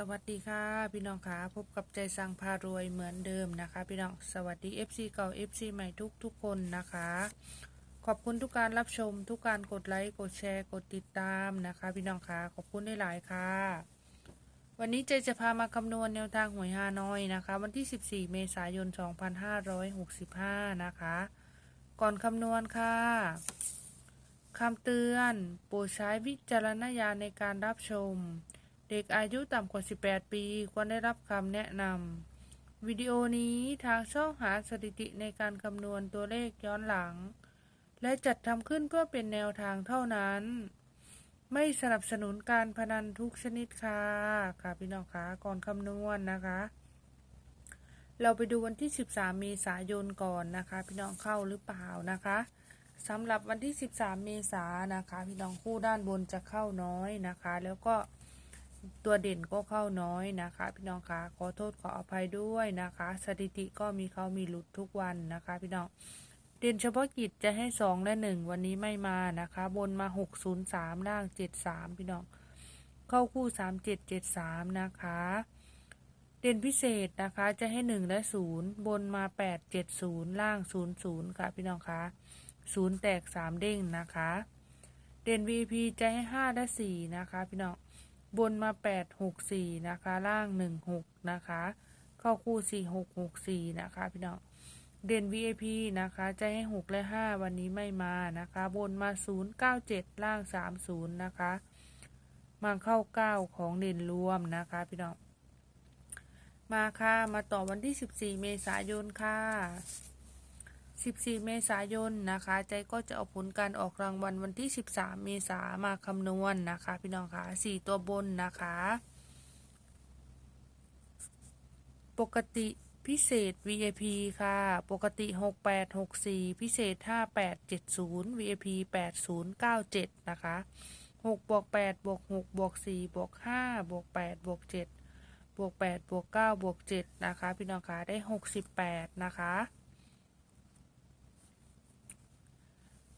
สวัสดีค่ะ พี่น้องค่ะพบกับใจสังพารวยเหมือนเดิมนะคะ พี่น้องสวัสดี FC เก่า FC ใหม่ทุกทุกคนนะคะ ขอบคุณทุกการรับชม ทุกการกดไลค์กดแชร์กดติดตามนะคะ พี่น้องค่ะขอบคุณได้หลายค่ะ วันนี้เจจะพามาคำนวณแนวทางหวยฮานอยนะคะ วันที่ 14 เมษายน 2565 นะคะ ก่อนคำนวณค่ะคำเตือนโปรดใช้วิจารณญาณในการรับชม เด็กอายุต่ำกว่า 18 ปี ควรได้รับคำแนะนำ วิดีโอนี้ทางช่องหาสถิติในการคำนวณตัวเลขย้อนหลัง และจัดทำขึ้นเพื่อเป็นแนวทางเท่านั้น ไม่สนับสนุนการพนันทุกชนิดค่ะ ค่ะพี่น้องคะก่อนคำนวณนะคะ เราไปดูวันที่ 13 เมษายนก่อนนะคะ พี่น้องเข้าหรือเปล่านะคะสำหรับวันที่ 13 เมษายนนะคะ พี่น้องคู่ด้านบนจะเข้าน้อยนะคะ แล้วก็ ตัวเด่นก็เข้าน้อยนะคะ พี่น้องคะขอโทษขออภัยด้วยนะคะ สถิติก็มีเขามีหลุดทุกวันนะคะ พี่น้องเด่นเฉพาะกิจจะให้สองและหนึ่งวันนี้ไม่มานะคะ บนมาหกศูนย์สามล่างเจ็ดสามพี่น้อง เข้าคู่สามเจ็ดเจ็ดสามนะคะ เด่นพิเศษนะคะจะให้หนึ่งและศูนย์บนมาแปดเจ็ดศูนย์ล่างศูนย์ศูนย์ค่ะ พี่น้องคะศูนย์แตกสามเด้งนะคะ เด่น VP จะให้ห้าและสี่นะคะ พี่น้อง บนมาแปดหกสี่นะคะ ล่างหนึ่งหกนะคะ เข้าคู่สี่หกหกสี่นะคะพี่น้องเด่น VIP นะคะจะให้หกและห้าวันนี้ไม่มานะคะ บนมาศูนย์เก้าเจ็ดล่างสามศูนย์นะคะมาเข้าเก้าของเด่นรวมนะคะพี่น้องมาค่ะ มาต่อวันที่สิบสี่เมษายนค่ะ 14 เมษายนนะคะ ใจก็จะเอาผลการออกรางวัลวันที่ 13 เมษามาคำนวณนะคะ พี่น้องคะ4ตัวบนนะคะ ปกติพิเศษ VIP ค่ะ ปกติ 6864 พิเศษ 5870 VIP 8097 นะคะ6บวก8บวก6บวก4บวก5บวก8บวก7บวก8บวก9บวก7นะคะ พี่น้องคะได้ 68 นะคะ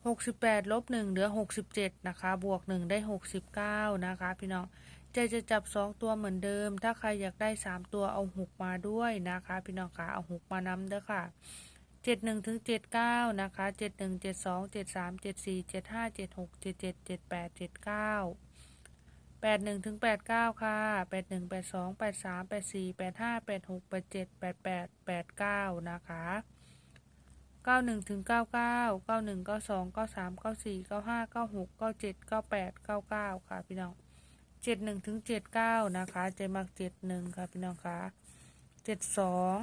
หกสิบแปดลบหนึ่งเหลือหกสิบเจ็ดนะคะ บวกหนึ่งได้หกสิบเก้านะคะ พี่น้องใจจะจับสองตัวเหมือนเดิม ถ้าใครอยากได้สามตัวเอาหกมาด้วยนะคะ พี่น้องคะเอาหกมานำเด้อค่ะเจ็ดหนึ่งถึงเจ็ดเก้านะคะเจ็ดหนึ่งเจ็ดสองเจ็ดสามเจ็ดสี่เจ็ดห้าเจ็ดหกเจ็ดเจ็ดเจ็ดแปดเจ็ดเก้าแปดหนึ่งถึงแปดเก้าค่ะแปดหนึ่งแปดสองแปดสามแปดสี่แปดห้าแปดหกแปดเจ็ดแปดแปดแปดเก้านะคะ เก้าหนึ่งถึงเก้าเก้าเก้าหนึ่งเก้าสองเก้าสามเก้าสี่เก้าห้าเก้าหกเก้าเจ็ดเก้าแปดเก้าเก้าค่ะพี่น้องเจ็ดหนึ่งถึงเจ็ดเก้านะคะใจมักเจ็ดหนึ่งค่ะพี่น้องคะเจ็ดสอง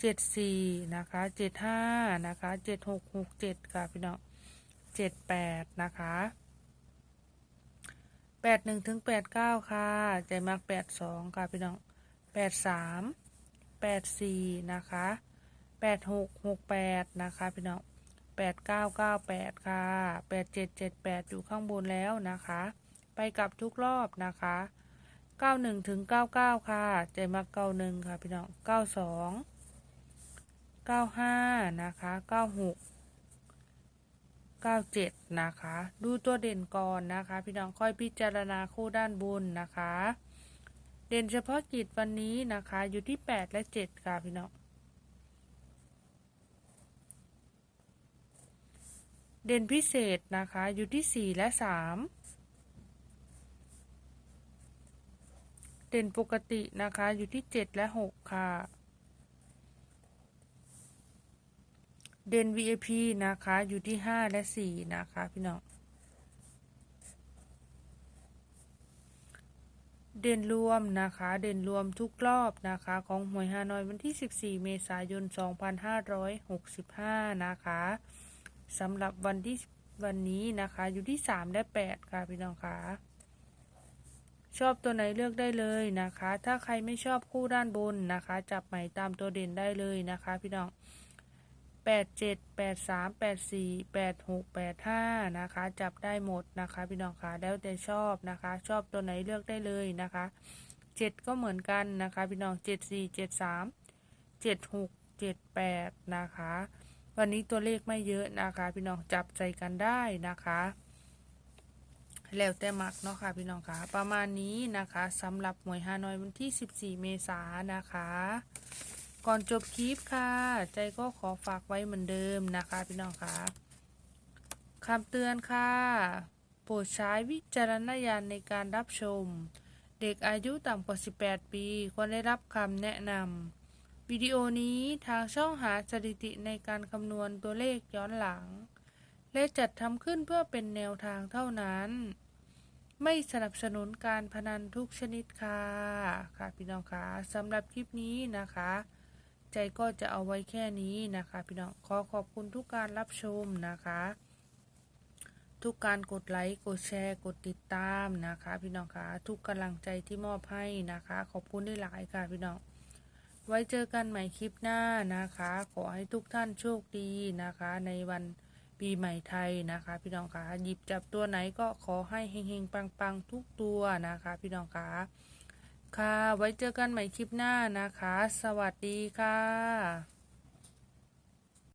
เจ็ดสี่นะคะเจ็ดห้านะคะเจ็ดหกหกเจ็ดค่ะพี่น้องเจ็ดแปดนะคะแปดหนึ่งถึงแปดเก้าค่ะ ใจมักแปดสองค่ะพี่น้องแปดสามแปดสี่นะคะ แปดหกหกแปดนะคะพี่น้องแปดเก้าเก้าแปดค่ะแปดเจ็ดเจ็ดแปดอยู่ข้างบนแล้วนะคะ ไปกลับทุกรอบนะคะเก้าหนึ่งถึงเก้าเก้าค่ะใจมักเก้าหนึ่งค่ะพี่น้องเก้าสองเก้าห้านะคะเก้าหกเก้าเจ็ดนะคะ ดูตัวเด่นก่อนนะคะ พี่น้องค่อยพิจารณาคู่ด้านบนนะคะ เด่นเฉพาะกิจวันนี้นะคะ อยู่ที่แปดและเจ็ดค่ะพี่น้อง เด่นพิเศษนะคะ อยู่ที่สี่และสามเด่นปกตินะคะ อยู่ที่เจ็ดและหกค่ะ เด่น VIP นะคะ อยู่ที่ห้าและสี่นะคะ พี่น้อง เด่นรวมนะคะ เด่นรวมทุกรอบนะคะ ของหวยฮานอยวันที่ 14 เมษายน 2565 นะคะ สำหรับวันที่วันนี้นะคะ อยู่ที่3และ8ค่ะพี่น้องคะชอบตัวไหนเลือกได้เลยนะคะ ถ้าใครไม่ชอบคู่ด้านบนนะคะ จับใหม่ตามตัวเด่นได้เลยนะคะ พี่น้องแปดเจ็ดแปดสามแปดสี่แปดหกแปดห้านะคะ จับได้หมดนะคะ พี่น้องคะแล้วแต่ชอบนะคะ ชอบตัวไหนเลือกได้เลยนะคะเจ็ดก็เหมือนกันนะคะ พี่น้องเจ็ดสี่เจ็ดสามเจ็ดหกเจ็ดแปดนะคะ วันนี้ตัวเลขไม่เยอะนะคะ พี่น้องจับใจกันได้นะคะ แล้วแต่มักเนาะค่ะพี่น้องค่ะ ประมาณนี้นะคะสำหรับหวยฮานอยวันที่ 14 เมษายนนะคะ ก่อนจบคลิปค่ะ ใจก็ขอฝากไว้เหมือนเดิมนะคะ พี่น้องค่ะคำเตือนค่ะ โปรดใช้วิจารณญาณในการรับชม เด็กอายุต่ำกว่า 18 ปี ควรได้รับคำแนะนำ วิดีโอนี้ทางช่องหาสถิติในการคำนวณตัวเลขย้อนหลัง และจัดทำขึ้นเพื่อเป็นแนวทางเท่านั้น ไม่สนับสนุนการพนันทุกชนิดค่ะ ค่ะพี่น้องคะสำหรับคลิปนี้นะคะ ใจก็จะเอาไว้แค่นี้นะคะ พี่น้องขอขอบคุณทุกการรับชมนะคะ ทุกการกดไลค์กดแชร์กดติดตามนะคะ พี่น้องคะทุกกำลังใจที่มอบให้นะคะ ขอบคุณได้หลายค่ะพี่น้อง ไว้เจอกันใหม่คลิปหน้านะคะ ขอให้ทุกท่านโชคดีนะคะ ในวันปีใหม่ไทยนะคะ พี่น้องคะหยิบจับตัวไหนก็ขอให้เฮงๆปังๆทุกตัวนะคะ พี่น้องคะค่ะ ไว้เจอกันใหม่คลิปหน้านะคะ สวัสดีค่ะ